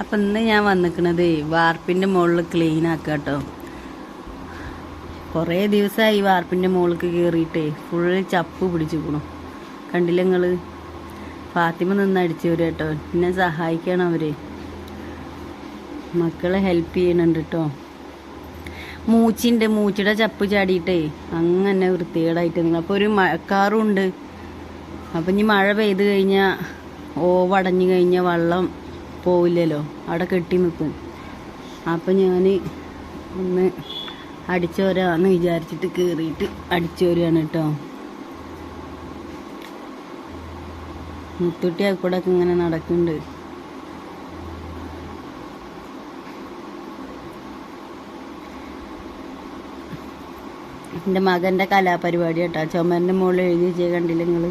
അപ്പം ഇന്ന് ഞാൻ വന്നിക്കണത് വാർപ്പിന്റെ മുകളിൽ ക്ലീൻ ആക്കുക കേട്ടോ കുറേ ദിവസമായി വാർപ്പിന്റെ മുകളിലേക്ക് കയറിയിട്ടേ ഫുള്ള് ചപ്പ് പിടിച്ചിക്കണു കണ്ടില്ല നിങ്ങൾ ഫാത്തിമ നിന്ന് അടിച്ചു വരും കേട്ടോ. എന്നെ സഹായിക്കണം അവർ മക്കളെ ഹെൽപ്പ് ചെയ്യണുണ്ട് കേട്ടോ. മൂച്ചിന്റെ മൂച്ചിയുടെ ചപ്പ് ചാടിയിട്ടേ അങ്ങനെ വൃത്തികേടായിട്ട് നിങ്ങൾ അപ്പോൾ ഒരു മഴക്കാറുണ്ട് അപ്പം ഇനി മഴ പെയ്ത് കഴിഞ്ഞാൽ ഓവടഞ്ഞു കഴിഞ്ഞാൽ വെള്ളം പോവില്ലല്ലോ. അവിടെ കെട്ടി നിൽക്കും. അപ്പം ഞാൻ ഒന്ന് അടിച്ചോരാന്ന് വിചാരിച്ചിട്ട് കയറിയിട്ട് അടിച്ചോരാണ് കേട്ടോ. മുത്തുട്ടി അക്കൂടെ ഒക്കെ ഇങ്ങനെ നടക്കുന്നുണ്ട്. എന്റെ മകന്റെ കലാപരിപാടി കേട്ടോ. ചുമരിന്റെ മുകളിൽ എഴുതി വെച്ചേ കണ്ടില്ല നിങ്ങൾ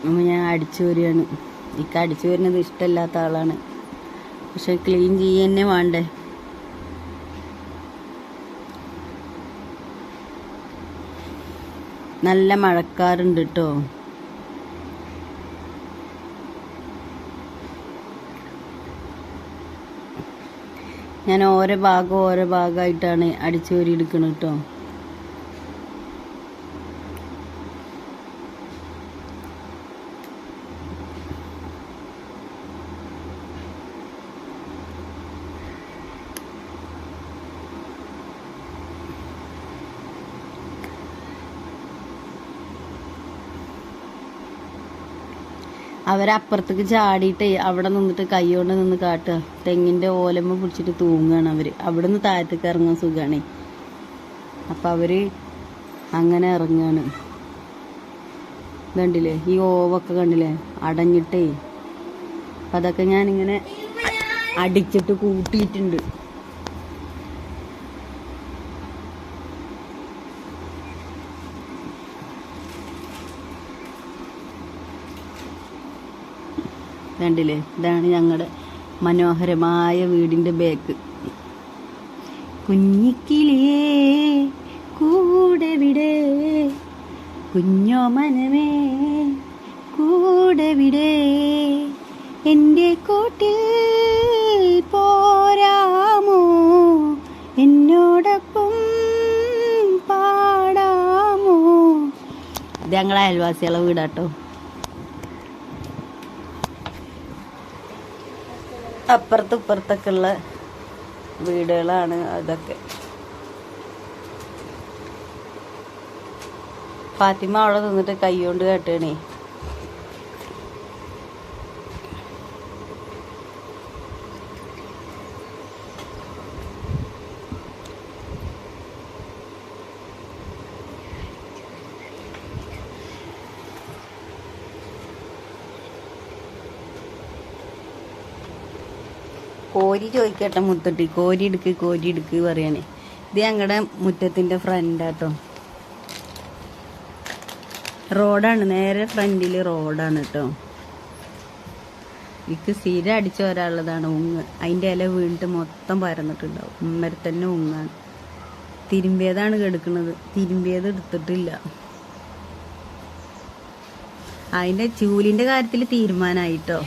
അപ്പം ഞാൻ അടിച്ചു വരികയാണ്. ഇക്ക അടിച്ചു വരുന്നത് ഇഷ്ടമല്ലാത്ത ആളാണ്. പക്ഷെ ക്ലീൻ ചെയ്യന്നെ വേണ്ടേ? നല്ല മഴക്കാറുണ്ട് കേട്ടോ ഞാൻ ഓരോ ഭാഗം ഓരോ ഭാഗമായിട്ടാണ് അടിച്ചു വരി എടുക്കണം കേട്ടോ അവരപ്പുറത്തേക്ക് ചാടിയിട്ട് അവിടെ നിന്നിട്ട് കൈ കൊണ്ട് നിന്ന് കാട്ടുക. തെങ്ങിന്റെ ഓലമ്മ പിടിച്ചിട്ട് തൂങ്ങുകയാണ് അവർ അവിടെ നിന്ന് താഴത്തേക്ക് ഇറങ്ങാൻ സുഖമാണ് അപ്പം അവർ അങ്ങനെ ഇറങ്ങുകയാണ് കണ്ടില്ലേ? ഈ ഓവൊക്കെ കണ്ടില്ലേ? അടഞ്ഞിട്ടേ. അപ്പം അതൊക്കെ ഞാനിങ്ങനെ അടിച്ചിട്ട് കൂട്ടിയിട്ടുണ്ട്. കണ്ടില്ലേ? ഇതാണ് ഞങ്ങളുടെ മനോഹരമായ വീടിന്റെ ബേക്ക് കുഞ്ഞിക്കിളിയേ കൂടെ വിടെ. കുഞ്ഞോ മനമേ കൂടെ വിടെ. എന്റെ കൂട്ടിൽ പോരാമോ? എന്നോടൊപ്പം പാടാമോ? ഇത് ഞങ്ങളെ അയൽവാസികളെ വീടാട്ടോ. അപ്പുറത്തും ഇപ്പുറത്തൊക്കെ ഉള്ള വീടുകളാണ് അതൊക്കെ. ഫാത്തിമ അവിടെ നിന്നിട്ട് കൈ കൊണ്ട് കേട്ടണേ കോരി ചോദിക്കട്ടെ മുത്തട്ടി. കോരി എടുക്ക് കോരി എടുക്ക് പറയണേ ഇത് ഞങ്ങളുടെ മുറ്റത്തിന്റെ ഫ്രണ്ടാട്ടോ റോഡാണ്. നേരെ ഫ്രണ്ടിൽ റോഡാണ് കേട്ടോ ഇക്ക് സ്ഥിരം അടിച്ചു വരാനുള്ളതാണ് ഉങ്ങ്. അതിന്റെ ഇല വീണിട്ട് മൊത്തം പരന്നിട്ടുണ്ടാവും. ഉമ്മരെ തന്നെ ഉങ്ങാണ്. തിരുമ്പിയതാണ് കെടുക്കുന്നത് തിരുമ്പിയത് എടുത്തിട്ടില്ല. അതിന്റെ ചൂലിന്റെ കാര്യത്തിൽ തീരുമാനമായിട്ടോ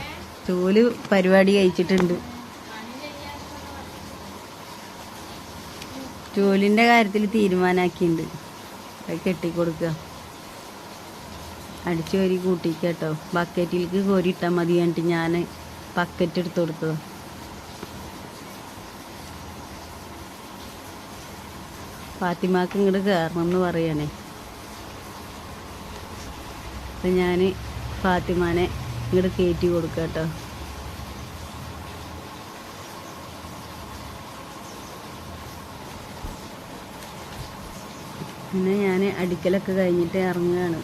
ചൂൽ പരിപാടി കഴിച്ചിട്ടുണ്ട്. ജോലിന്റെ കാര്യത്തിൽ തീരുമാനമാക്കിയിട്ടുണ്ട് അത് കെട്ടിക്കൊടുക്കുക അടിച്ചു കോരി കൂട്ടിക്കേട്ടോ. ബക്കറ്റിലേക്ക് കോരി ഇട്ടാൽ മതി കണ്ടിട്ട് ഞാൻ ബക്കറ്റ് എടുത്തു കൊടുത്തത്. ഫാത്തിമാക്ക് ഇങ്ങോട്ട് കയറണം എന്ന് പറയണേ. അപ്പം ഞാൻ ഫാത്തിമാനെ ഇങ്ങോട്ട് കയറ്റി കൊടുക്കാം കേട്ടോ പിന്നെ ഞാൻ അടിക്കലൊക്കെ കഴിഞ്ഞിട്ട് ഇറങ്ങുകയാണ്.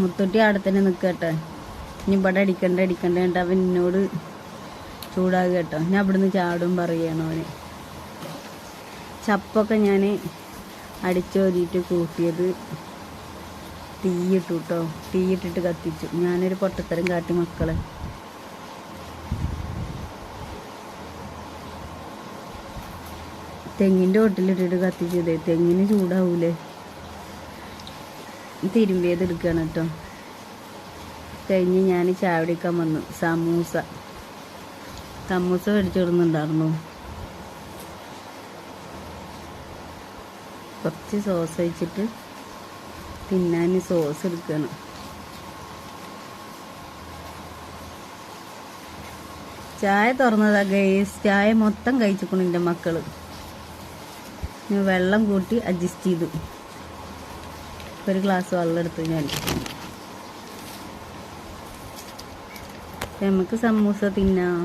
മുത്തുട്ടി അവിടെ തന്നെ നിൽക്കട്ടെ. ഇനി ഇവിടെ അടിക്കണ്ട അടിക്കണ്ട കേട്ടോ അവൻ എന്നോട് ചൂടാകുക കേട്ടോ. ഞാൻ അവിടുന്ന് ചാടും പറയുകയാണ് അവന്. ചപ്പൊക്കെ ഞാൻ അടിച്ചോരിയിട്ട് കൂട്ടിയത് തീയിട്ടു കേട്ടോ. തീയിട്ടിട്ട് കത്തിച്ചു. ഞാനൊരു പൊട്ടത്തരം കാട്ടി മക്കളെ. തെങ്ങിന്റെ ഒട്ടിലിട്ടിട്ട് കത്തിച്ചത്. തെങ്ങിന് ചൂടാവൂലേ. തിരുമ്പിയത് എടുക്കുകയാണ് കേട്ടോ കഴിഞ്ഞ് ഞാൻ ചാവടിക്കാൻ വന്നു. സമൂസ. സമൂസ മേടിച്ചിടുന്നുണ്ടായിരുന്നു കുറച്ച് സോസ് വെച്ചിട്ട് തിന്നാൻ സോസ് എടുക്കണം. ചായ തുറന്നതാ ഗൈസ്. ചായ മൊത്തം കഴിച്ചിക്കണു എന്റെ മക്കൾ. ഞാൻ വെള്ളം കൂട്ടി അഡ്ജസ്റ്റ് ചെയ്തു. ഒരു ഗ്ലാസ് വെള്ളം എടുത്തു ഞാൻ. നമുക്ക് സമൂസ തിന്നാം.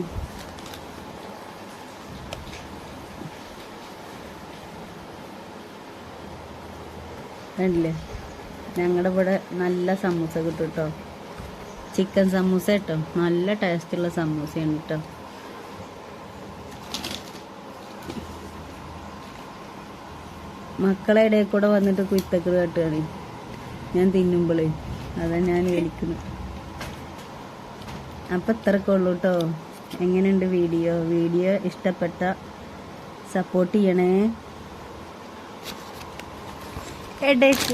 കണ്ടില്ലേ? ഞങ്ങളുടെ ഇവിടെ നല്ല സമൂസ കിട്ടും കേട്ടോ ചിക്കൻ സമൂസ കേട്ടോ നല്ല ടേസ്റ്റുള്ള സമൂസയാണ് കേട്ടോ മക്കളെ ഇടയിൽ കൂടെ വന്നിട്ട് കുത്തക്കട് കേട്ടുകയാണ്. ഞാൻ തിന്നുമ്പോളേ. അതാ ഞാൻ വിളിക്കുന്നത്. അപ്പം ഇത്രയൊക്കെ ഉള്ളൂ കേട്ടോ എങ്ങനെയുണ്ട് വീഡിയോ? വീഡിയോ ഇഷ്ടപ്പെട്ട സപ്പോർട്ട് ചെയ്യണേ. എടേക്ക്